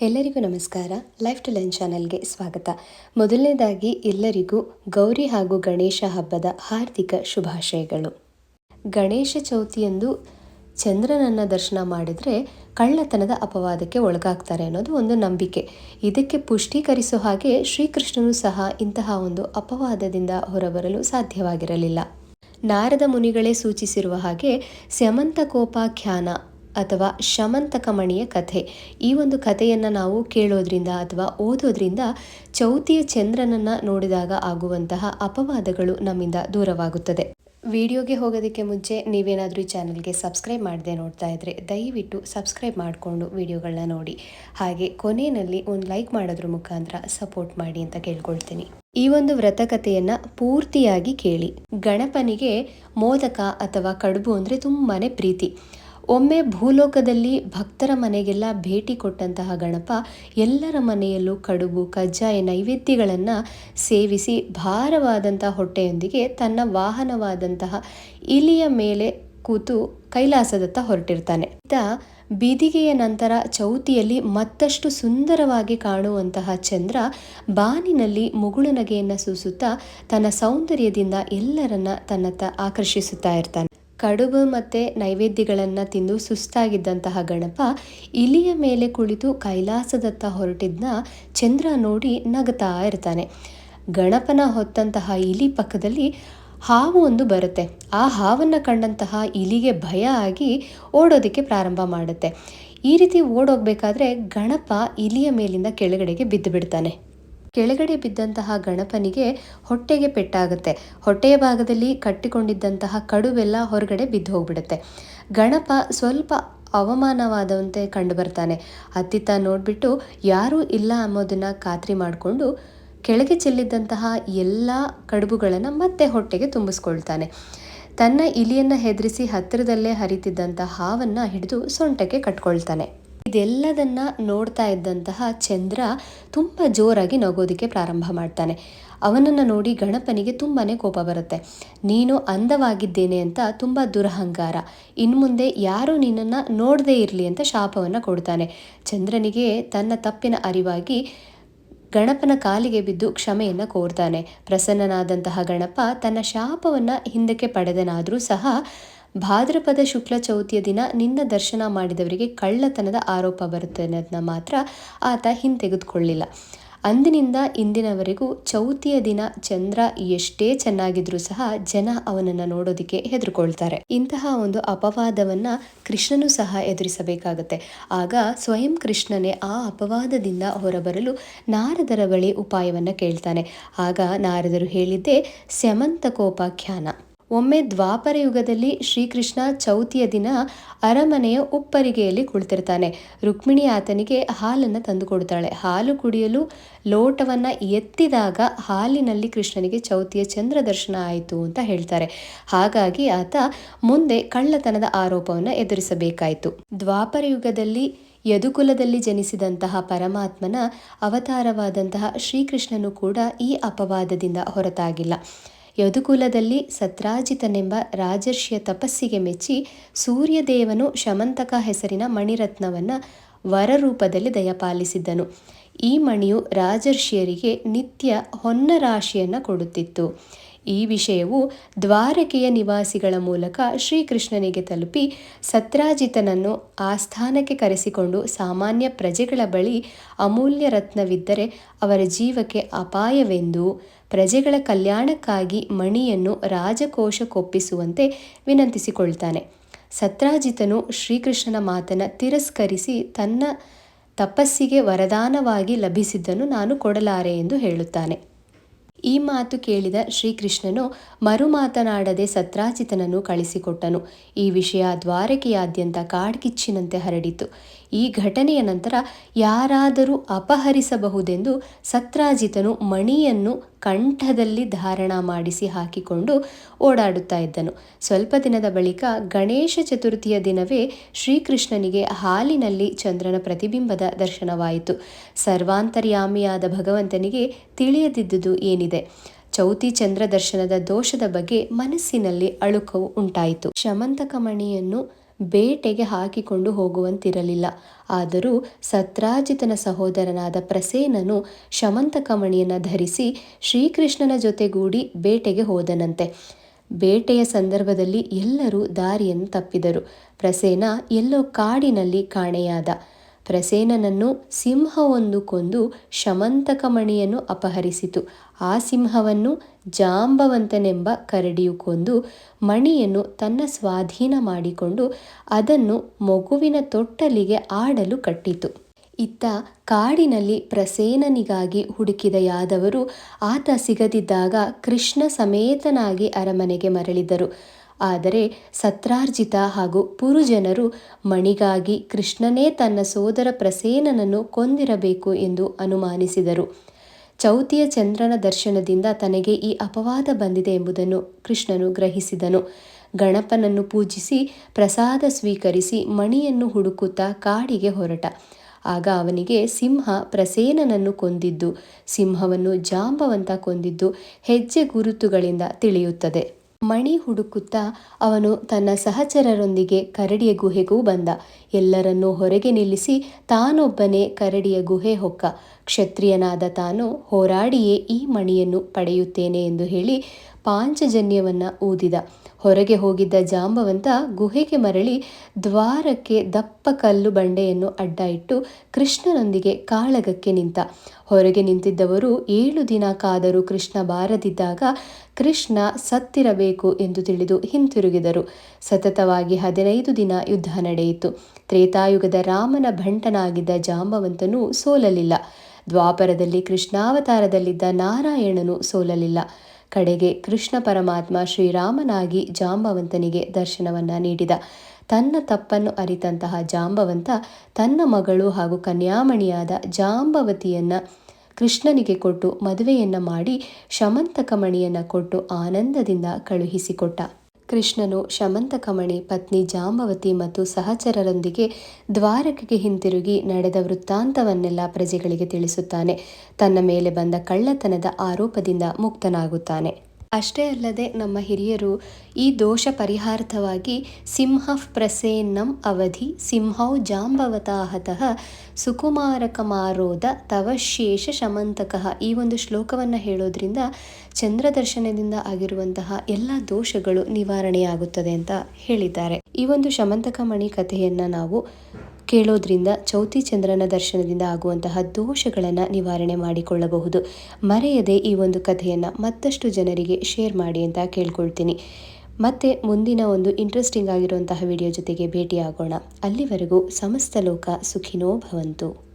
ಎಲ್ಲರಿಗೂ ನಮಸ್ಕಾರ. Life to learn ಚಾನಲ್ಗೆ ಸ್ವಾಗತ. ಮೊದಲನೇದಾಗಿ ಎಲ್ಲರಿಗೂ ಗೌರಿ ಹಾಗೂ ಗಣೇಶ ಹಬ್ಬದ ಹಾರ್ದಿಕ ಶುಭಾಶಯಗಳು. ಗಣೇಶ ಚೌತಿಯಂದು ಚಂದ್ರನನ್ನು ದರ್ಶನ ಮಾಡಿದರೆ ಕಳ್ಳತನದ ಅಪವಾದಕ್ಕೆ ಒಳಗಾಗ್ತಾರೆ ಅನ್ನೋದು ಒಂದು ನಂಬಿಕೆ. ಇದಕ್ಕೆ ಪುಷ್ಟೀಕರಿಸೋ ಹಾಗೆ ಶ್ರೀಕೃಷ್ಣನು ಸಹ ಇಂತಹ ಒಂದು ಅಪವಾದದಿಂದ ಹೊರಬರಲು ಸಾಧ್ಯವಾಗಿರಲಿಲ್ಲ. ನಾರದ ಮುನಿಗಳೇ ಸೂಚಿಸಿರುವ ಹಾಗೆ ಸ್ಯಮಂತಕೋಪಾಖ್ಯಾನ ಅಥವಾ ಶಮಂತಕಮಣಿಯ ಕಥೆ. ಈ ಒಂದು ಕಥೆಯನ್ನು ನಾವು ಕೇಳೋದ್ರಿಂದ ಅಥವಾ ಓದೋದ್ರಿಂದ ಚೌತಿಯ ಚಂದ್ರನನ್ನು ನೋಡಿದಾಗ ಆಗುವಂತಹ ಅಪವಾದಗಳು ನಮ್ಮಿಂದ ದೂರವಾಗುತ್ತದೆ. ವಿಡಿಯೋಗೆ ಹೋಗೋದಕ್ಕೆ ಮುಂಚೆ ನೀವೇನಾದರೂ ಈ ಚಾನಲ್ಗೆ ಸಬ್ಸ್ಕ್ರೈಬ್ ಮಾಡದೆ ನೋಡ್ತಾ ಇದ್ದರೆ ದಯವಿಟ್ಟು ಸಬ್ಸ್ಕ್ರೈಬ್ ಮಾಡಿಕೊಂಡು ವಿಡಿಯೋಗಳನ್ನ ನೋಡಿ. ಹಾಗೆ ಕೊನೆಯಲ್ಲಿ ಒಂದು ಲೈಕ್ ಮಾಡೋದ್ರ ಮುಖಾಂತರ ಸಪೋರ್ಟ್ ಮಾಡಿ ಅಂತ ಕೇಳ್ಕೊಳ್ತೀನಿ. ಈ ಒಂದು ವ್ರತಕಥೆಯನ್ನ ಪೂರ್ತಿಯಾಗಿ ಕೇಳಿ. ಗಣಪನಿಗೆ ಮೋದಕ ಅಥವಾ ಕಡುಬು ಅಂದರೆ ತುಂಬಾ ಪ್ರೀತಿ. ಒಮ್ಮೆ ಭೂಲೋಕದಲ್ಲಿ ಭಕ್ತರ ಮನೆಗೆಲ್ಲ ಭೇಟಿ ಕೊಟ್ಟಂತಹ ಗಣಪ ಎಲ್ಲರ ಮನೆಯಲ್ಲೂ ಕಡುಬು, ಕಜ್ಜಾಯ, ನೈವೇದ್ಯಗಳನ್ನು ಸೇವಿಸಿ ಭಾರವಾದಂತಹ ಹೊಟ್ಟೆಯೊಂದಿಗೆ ತನ್ನ ವಾಹನವಾದಂತಹ ಇಲಿಯ ಮೇಲೆ ಕೂತು ಕೈಲಾಸದತ್ತ ಹೊರಟಿರ್ತಾನೆ. ಇತ್ತ ಬೀದಿಗೆಯ ನಂತರ ಚೌತಿಯಲ್ಲಿ ಮತ್ತಷ್ಟು ಸುಂದರವಾಗಿ ಕಾಣುವಂತಹ ಚಂದ್ರ ಬಾನಿನಲ್ಲಿ ಮುಗುಳು ನಗೆಯನ್ನು ಸೂಸುತ್ತಾ ತನ್ನ ಸೌಂದರ್ಯದಿಂದ ಎಲ್ಲರನ್ನ ತನ್ನತ್ತ ಆಕರ್ಷಿಸುತ್ತಾ ಇರ್ತಾನೆ. ಕಡುಬು ಮತ್ತು ನೈವೇದ್ಯಗಳನ್ನು ತಿಂದು ಸುಸ್ತಾಗಿದ್ದಂತಹ ಗಣಪ ಇಲಿಯ ಮೇಲೆ ಕುಳಿತು ಕೈಲಾಸದತ್ತ ಹೊರಟಿದ್ನ ಚಂದ್ರ ನೋಡಿ ನಗತಾ ಇರ್ತಾನೆ. ಗಣಪನ ಹೊತ್ತಂತಹ ಇಲಿ ಪಕ್ಕದಲ್ಲಿ ಹಾವು ಒಂದು ಬರುತ್ತೆ. ಆ ಹಾವನ್ನು ಕಂಡಂತಹ ಇಲಿಗೆ ಭಯ ಆಗಿ ಓಡೋದಕ್ಕೆ ಪ್ರಾರಂಭ ಮಾಡುತ್ತೆ. ಈ ರೀತಿ ಓಡೋಗ್ಬೇಕಾದ್ರೆ ಗಣಪ ಇಲಿಯ ಮೇಲಿಂದ ಕೆಳಗಡೆಗೆ ಬಿದ್ದು ಬಿಡ್ತಾನೆ ಕೆಳಗಡೆ ಬಿದ್ದಂತಹ ಗಣಪನಿಗೆ ಹೊಟ್ಟೆಗೆ ಪೆಟ್ಟಾಗುತ್ತೆ. ಹೊಟ್ಟೆಯ ಭಾಗದಲ್ಲಿ ಕಟ್ಟಿಕೊಂಡಿದ್ದಂತಹ ಕಡುವೆಲ್ಲ ಹೊರಗಡೆ ಬಿದ್ದು ಹೋಗ್ಬಿಡುತ್ತೆ ಗಣಪ ಸ್ವಲ್ಪ ಅವಮಾನವಾದಂತೆ ಕಂಡು ಬರ್ತಾನೆ ಅತ್ತಿತ್ತ ನೋಡಿಬಿಟ್ಟು ಯಾರೂ ಇಲ್ಲ ಅನ್ನೋದನ್ನ ಖಾತ್ರಿ ಮಾಡಿಕೊಂಡು ಕೆಳಗೆ ಚೆಲ್ಲಿದ್ದಂತಹ ಎಲ್ಲ ಕಡುಬುಗಳನ್ನು ಮತ್ತೆ ಹೊಟ್ಟೆಗೆ ತುಂಬಿಸ್ಕೊಳ್ತಾನೆ. ತನ್ನ ಇಲಿಯನ್ನು ಹೆದರಿಸಿ ಹತ್ತಿರದಲ್ಲೇ ಹರಿತಿದ್ದಂಥ ಹಾವನ್ನು ಹಿಡಿದು ಸೊಂಟಕ್ಕೆ ಕಟ್ಕೊಳ್ತಾನೆ. ಇದೆಲ್ಲದನ್ನ ನೋಡ್ತಾ ಇದ್ದಂತಹ ಚಂದ್ರ ತುಂಬ ಜೋರಾಗಿ ನಗೋದಕ್ಕೆ ಪ್ರಾರಂಭ ಮಾಡ್ತಾನೆ. ಅವನನ್ನು ನೋಡಿ ಗಣಪನಿಗೆ ತುಂಬಾ ಕೋಪ ಬರುತ್ತೆ. ನೀನು ಅಂದವಾಗಿದ್ದೇನೆ ಅಂತ ತುಂಬ ದುರಹಂಕಾರ. ಇನ್ನು ಮುಂದೆ ಯಾರು ನಿನ್ನನ್ನು ನೋಡದೇ ಇರಲಿ ಅಂತ ಶಾಪವನ್ನು ಕೊಡ್ತಾನೆ. ಚಂದ್ರನಿಗೆ ತನ್ನ ತಪ್ಪಿನ ಅರಿವಾಗಿ ಗಣಪನ ಕಾಲಿಗೆ ಬಿದ್ದು ಕ್ಷಮೆಯನ್ನು ಕೋರ್ತಾನೆ. ಪ್ರಸನ್ನನಾದಂತಹ ಗಣಪ ತನ್ನ ಶಾಪವನ್ನು ಹಿಂದಕ್ಕೆ ಪಡೆದನಾದರೂ ಸಹ ಭಾದ್ರಪದ ಶುಕ್ಲ ಚೌತಿಯ ದಿನ ನಿನ್ನ ದರ್ಶನ ಮಾಡಿದವರಿಗೆ ಕಳ್ಳತನದ ಆರೋಪ ಬರುತ್ತೆ ಅನ್ನೋದನ್ನ ಮಾತ್ರ ಆತ ಹಿಂತೆಗೆದುಕೊಳ್ಳಿಲ್ಲ. ಅಂದಿನಿಂದ ಇಂದಿನವರೆಗೂ ಚೌತಿಯ ದಿನ ಚಂದ್ರ ಎಷ್ಟೇ ಚೆನ್ನಾಗಿದ್ರೂ ಸಹ ಜನ ಅವನನ್ನು ನೋಡೋದಕ್ಕೆ ಹೆದರ್ಕೊಳ್ತಾರೆ. ಇಂತಹ ಒಂದು ಅಪವಾದವನ್ನ ಕೃಷ್ಣನು ಸಹ ಎದುರಿಸಬೇಕಾಗತ್ತೆ. ಆಗ ಸ್ವಯಂ ಕೃಷ್ಣನೇ ಆ ಅಪವಾದದಿಂದ ಹೊರಬರಲು ನಾರದರ ಬಳಿ ಉಪಾಯವನ್ನ ಕೇಳ್ತಾನೆ. ಆಗ ನಾರದರು ಹೇಳಿದ್ದೇ ಸ್ಯಮಂತಕೋಪಾಖ್ಯಾನ ಒಮ್ಮೆ ದ್ವಾಪರ ಯುಗದಲ್ಲಿ ಶ್ರೀಕೃಷ್ಣ ಚೌತಿಯ ದಿನ ಅರಮನೆಯ ಉಪ್ಪರಿಗೆಯಲ್ಲಿ ಕುಳಿತಿರ್ತಾನೆ. ರುಕ್ಮಿಣಿ ಆತನಿಗೆ ಹಾಲನ್ನು ತಂದು ಕೊಡ್ತಾಳೆ ಹಾಲು ಕುಡಿಯಲು ಲೋಟವನ್ನು ಎತ್ತಿದಾಗ ಹಾಲಿನಲ್ಲಿ ಕೃಷ್ಣನಿಗೆ ಚೌತಿಯ ಚಂದ್ರ ದರ್ಶನ ಆಯಿತು ಅಂತ ಹೇಳ್ತಾರೆ. ಹಾಗಾಗಿ ಆತ ಮುಂದೆ ಕಳ್ಳತನದ ಆರೋಪವನ್ನು ಎದುರಿಸಬೇಕಾಯಿತು. ದ್ವಾಪರ ಯುಗದಲ್ಲಿ ಯದುಕುಲದಲ್ಲಿ ಜನಿಸಿದಂತಹ ಪರಮಾತ್ಮನ ಅವತಾರವಾದಂತಹ ಶ್ರೀಕೃಷ್ಣನು ಕೂಡ ಈ ಅಪವಾದದಿಂದ ಹೊರತಾಗಿಲ್ಲ. ಯದುಕುಲದಲ್ಲಿ ಸತ್ರಾಜಿತನೆಂಬ ರಾಜರ್ಷಿಯ ತಪಸ್ಸಿಗೆ ಮೆಚ್ಚಿ ಸೂರ್ಯದೇವನು ಶಮಂತಕ ಹೆಸರಿನ ಮಣಿರತ್ನವನ್ನು ವರರೂಪದಲ್ಲಿ ದಯಪಾಲಿಸಿದ್ದನು. ಈ ಮಣಿಯು ರಾಜರ್ಷಿಯರಿಗೆ ನಿತ್ಯ ಹೊನ್ನ ರಾಶಿಯನ್ನು ಕೊಡುತ್ತಿತ್ತು. ಈ ವಿಷಯವು ದ್ವಾರಕೆಯ ನಿವಾಸಿಗಳ ಮೂಲಕ ಶ್ರೀಕೃಷ್ಣನಿಗೆ ತಲುಪಿ ಸತ್ರಾಜಿತನನ್ನು ಆಸ್ಥಾನಕ್ಕೆ ಕರೆಸಿಕೊಂಡು ಸಾಮಾನ್ಯ ಪ್ರಜೆಗಳ ಬಳಿ ಅಮೂಲ್ಯ ರತ್ನವಿದ್ದರೆ ಅವರ ಜೀವಕ್ಕೆ ಅಪಾಯವೆಂದು, ಪ್ರಜೆಗಳ ಕಲ್ಯಾಣಕ್ಕಾಗಿ ಮಣಿಯನ್ನು ರಾಜಕೋಶಕ್ಕೊಪ್ಪಿಸುವಂತೆ ವಿನಂತಿಸಿಕೊಳ್ತಾನೆ. ಸತ್ರಾಜಿತನು ಶ್ರೀಕೃಷ್ಣನ ಮಾತನ್ನು ತಿರಸ್ಕರಿಸಿ ತನ್ನ ತಪಸ್ಸಿಗೆ ವರದಾನವಾಗಿ ಲಭಿಸಿದ್ದನ್ನು ನಾನು ಕೊಡಲಾರೆ ಎಂದು ಹೇಳುತ್ತಾನೆ. ಈ ಮಾತು ಕೇಳಿದ ಶ್ರೀಕೃಷ್ಣನು ಮರು ಮಾತನಾಡದೆ ಸತ್ರಾಜಿತನನ್ನು ಕಳಿಸಿಕೊಟ್ಟನು. ಈ ವಿಷಯ ದ್ವಾರಕೆಯಾದ್ಯಂತ ಕಾಡ್ಗಿಚ್ಚಿನಂತೆ ಹರಡಿತು. ಈ ಘಟನೆಯ ನಂತರ ಯಾರಾದರೂ ಅಪಹರಿಸಬಹುದೆಂದು ಸತ್ರಾಜಿತನು ಮಣಿಯನ್ನು ಕಂಠದಲ್ಲಿ ಧಾರಣ ಮಾಡಿಸಿ ಹಾಕಿಕೊಂಡು ಓಡಾಡುತ್ತಾ ಇದ್ದನು. ಸ್ವಲ್ಪ ದಿನದ ಬಳಿಕ ಗಣೇಶ ಚತುರ್ಥಿಯ ದಿನವೇ ಶ್ರೀಕೃಷ್ಣನಿಗೆ ಹಾಲಿನಲ್ಲಿ ಚಂದ್ರನ ಪ್ರತಿಬಿಂಬದ ದರ್ಶನವಾಯಿತು. ಸರ್ವಾಂತರ್ಯಾಮಿಯಾದ ಭಗವಂತನಿಗೆ ತಿಳಿಯದಿದ್ದುದು ಏನಿದೆ? ಚೌತಿ ಚಂದ್ರ ದರ್ಶನದ ದೋಷದ ಬಗ್ಗೆ ಮನಸ್ಸಿನಲ್ಲಿ ಅಳುಕವು ಉಂಟಾಯಿತು. ಶಮಂತಕ ಮಣಿಯನ್ನು ಬೇಟೆಗೆ ಹಾಕಿಕೊಂಡು ಹೋಗುವಂತಿರಲಿಲ್ಲ. ಆದರೂ ಸತ್ರಾಜಿತನ ಸಹೋದರನಾದ ಪ್ರಸೇನನು ಶಮಂತಕಮಣಿಯನ್ನು ಧರಿಸಿ ಶ್ರೀಕೃಷ್ಣನ ಜೊತೆಗೂಡಿ ಬೇಟೆಗೆ ಹೋದನಂತೆ. ಬೇಟೆಯ ಸಂದರ್ಭದಲ್ಲಿ ಎಲ್ಲರೂ ದಾರಿಯನ್ನು ತಪ್ಪಿದರು. ಪ್ರಸೇನ ಎಲ್ಲೋ ಕಾಡಿನಲ್ಲಿ ಕಾಣೆಯಾದ. ಪ್ರಸೇನನನ್ನು ಸಿಂಹವೊಂದು ಕೊಂದು ಶಮಂತಕಮಣಿಯನ್ನು ಅಪಹರಿಸಿತು. ಆ ಸಿಂಹವನ್ನು ಜಾಂಬವಂತನೆಂಬ ಕರಡಿಯು ಕೊಂದು ಮಣಿಯನ್ನು ತನ್ನ ಸ್ವಾಧೀನ ಮಾಡಿಕೊಂಡು ಅದನ್ನು ಮಗುವಿನ ತೊಟ್ಟಲಿಗೆ ಆಡಲು ಕಟ್ಟಿತು. ಇತ್ತ ಕಾಡಿನಲ್ಲಿ ಪ್ರಸೇನನಿಗಾಗಿ ಹುಡುಕಿದ ಯಾದವರು ಆತ ಸಿಗದಿದ್ದಾಗ ಕೃಷ್ಣ ಸಮೇತನಾಗಿ ಅರಮನೆಗೆ ಮರಳಿದರು. ಆದರೆ ಸತ್ರಾರ್ಜಿತ ಹಾಗೂ ಪುರುಜನರು ಮಣಿಗಾಗಿ ಕೃಷ್ಣನೇ ತನ್ನ ಸೋದರ ಪ್ರಸೇನನನ್ನು ಕೊಂದಿರಬೇಕು ಎಂದು ಅನುಮಾನಿಸಿದರು. ಚೌತಿಯ ಚಂದ್ರನ ದರ್ಶನದಿಂದ ತನಗೆ ಈ ಅಪವಾದ ಬಂದಿದೆ ಎಂಬುದನ್ನು ಕೃಷ್ಣನು ಗ್ರಹಿಸಿದನು. ಗಣಪನನ್ನು ಪೂಜಿಸಿ ಪ್ರಸಾದ ಸ್ವೀಕರಿಸಿ ಮಣಿಯನ್ನು ಹುಡುಕುತ್ತಾ ಕಾಡಿಗೆ ಹೊರಟ. ಆಗ ಅವನಿಗೆ ಸಿಂಹ ಪ್ರಸೇನನನ್ನು ಕೊಂದಿದ್ದು, ಸಿಂಹವನ್ನು ಜಾಂಬವಂತ ಕೊಂದಿದ್ದು ಹೆಜ್ಜೆ ಗುರುತುಗಳಿಂದ ತಿಳಿಯುತ್ತದೆ. ಮಣಿ ಹುಡುಕುತ್ತಾ ಅವನು ತನ್ನ ಸಹಚರರೊಂದಿಗೆ ಕರಡಿಯ ಗುಹೆಗೂ ಬಂದ. ಎಲ್ಲರನ್ನೂ ಹೊರಗೆ ನಿಲ್ಲಿಸಿ ತಾನೊಬ್ಬನೇ ಕರಡಿಯ ಗುಹೆ ಹೊಕ್ಕ. ಕ್ಷತ್ರಿಯನಾದ ತಾನು ಹೋರಾಡಿಯೇ ಈ ಮಣಿಯನ್ನು ಪಡೆಯುತ್ತೇನೆ ಎಂದು ಹೇಳಿ ಪಾಂಚಜನ್ಯವನ್ನ ಊದಿದ. ಹೊರಗೆ ಹೋಗಿದ್ದ ಜಾಂಬವಂತ ಗುಹೆಗೆ ಮರಳಿ ದ್ವಾರಕ್ಕೆ ದಪ್ಪ ಕಲ್ಲು ಬಂಡೆಯನ್ನು ಅಡ್ಡ ಇಟ್ಟು ಕೃಷ್ಣನೊಂದಿಗೆ ಕಾಳಗಕ್ಕೆ ನಿಂತ. ಹೊರಗೆ ನಿಂತಿದ್ದವರು ಏಳು ದಿನ ಕಾದರೂ ಕೃಷ್ಣ ಬಾರದಿದ್ದಾಗ ಕೃಷ್ಣ ಸತ್ತಿರಬೇಕು ಎಂದು ತಿಳಿದು ಹಿಂತಿರುಗಿದರು. ಸತತವಾಗಿ ಹದಿನೈದು ದಿನ ಯುದ್ಧ ನಡೆಯಿತು. ತ್ರೇತಾಯುಗದ ರಾಮನ ಭಂಟನಾಗಿದ್ದ ಜಾಂಬವಂತನೂ ಸೋಲಲಿಲ್ಲ. ದ್ವಾಪರದಲ್ಲಿ ಕೃಷ್ಣಾವತಾರದಲ್ಲಿದ್ದ ನಾರಾಯಣನು ಸೋಲಲಿಲ್ಲ. ಕಡೆಗೆ ಕೃಷ್ಣ ಪರಮಾತ್ಮ ಶ್ರೀರಾಮನಾಗಿ ಜಾಂಬವಂತನಿಗೆ ದರ್ಶನವನ್ನ ನೀಡಿದ. ತನ್ನ ತಪ್ಪನ್ನು ಅರಿತಂತಹ ಜಾಂಬವಂತ ತನ್ನ ಮಗಳು ಹಾಗೂ ಕನ್ಯಾಮಣಿಯಾದ ಜಾಂಬವತಿಯನ್ನ ಕೃಷ್ಣನಿಗೆ ಕೊಟ್ಟು ಮದುವೆಯನ್ನು ಮಾಡಿ ಶಮಂತಕಮಣಿಯನ್ನ ಕೊಟ್ಟು ಆನಂದದಿಂದ ಕಳುಹಿಸಿಕೊಟ್ಟ. ಕೃಷ್ಣನು ಶಮಂತಕಮಣಿ ಪತ್ನಿ ಜಾಂಬವತಿ ಮತ್ತು ಸಹಚರರೊಂದಿಗೆ ದ್ವಾರಕೆಗೆ ಹಿಂತಿರುಗಿ ನಡೆದ ವೃತ್ತಾಂತವನ್ನೆಲ್ಲ ಪ್ರಜೆಗಳಿಗೆ ತಿಳಿಸುತ್ತಾನೆ. ತನ್ನ ಮೇಲೆ ಬಂದ ಕಳ್ಳತನದ ಆರೋಪದಿಂದ ಮುಕ್ತನಾಗುತ್ತಾನೆ. ಅಷ್ಟೇ ಅಲ್ಲದೆ ನಮ್ಮ ಹಿರಿಯರು ಈ ದೋಷ ಪರಿಹಾರ್ಥವಾಗಿ ಸಿಂಹ ಪ್ರಸೇನ್ನಂ ಅವಧಿ ಸಿಂಹೌ ಜಾಂಬವತಾಹತಃ ತವ ತವಶೇಷ ಶಮಂತಕಃ ಈ ಒಂದು ಶ್ಲೋಕವನ್ನು ಹೇಳೋದ್ರಿಂದ ಚಂದ್ರದರ್ಶನದಿಂದ ಆಗಿರುವಂತಹ ಎಲ್ಲ ದೋಷಗಳು ನಿವಾರಣೆಯಾಗುತ್ತದೆ ಅಂತ ಹೇಳಿದ್ದಾರೆ. ಈ ಒಂದು ಶಮಂತಕ ಮಣಿ ಕಥೆಯನ್ನು ನಾವು ಕೇಳೋದ್ರಿಂದ ಚೌತಿ ಚಂದ್ರನ ದರ್ಶನದಿಂದ ಆಗುವಂತಹ ದೋಷಗಳನ್ನು ನಿವಾರಣೆ ಮಾಡಿಕೊಳ್ಳಬಹುದು. ಮರೆಯದೆ ಈ ಒಂದು ಕಥೆಯನ್ನು ಮತ್ತಷ್ಟು ಜನರಿಗೆ ಶೇರ್ ಮಾಡಿ ಅಂತ ಕೇಳ್ಕೊಳ್ತೀನಿ. ಮತ್ತೆ ಮುಂದಿನ ಒಂದು ಇಂಟ್ರೆಸ್ಟಿಂಗ್ ಆಗಿರುವಂತಹ ವಿಡಿಯೋ ಜೊತೆಗೆ ಭೇಟಿಯಾಗೋಣ. ಅಲ್ಲಿವರೆಗೂ ಸಮಸ್ತ ಲೋಕ ಸುಖಿನೋ ಭವಂತು.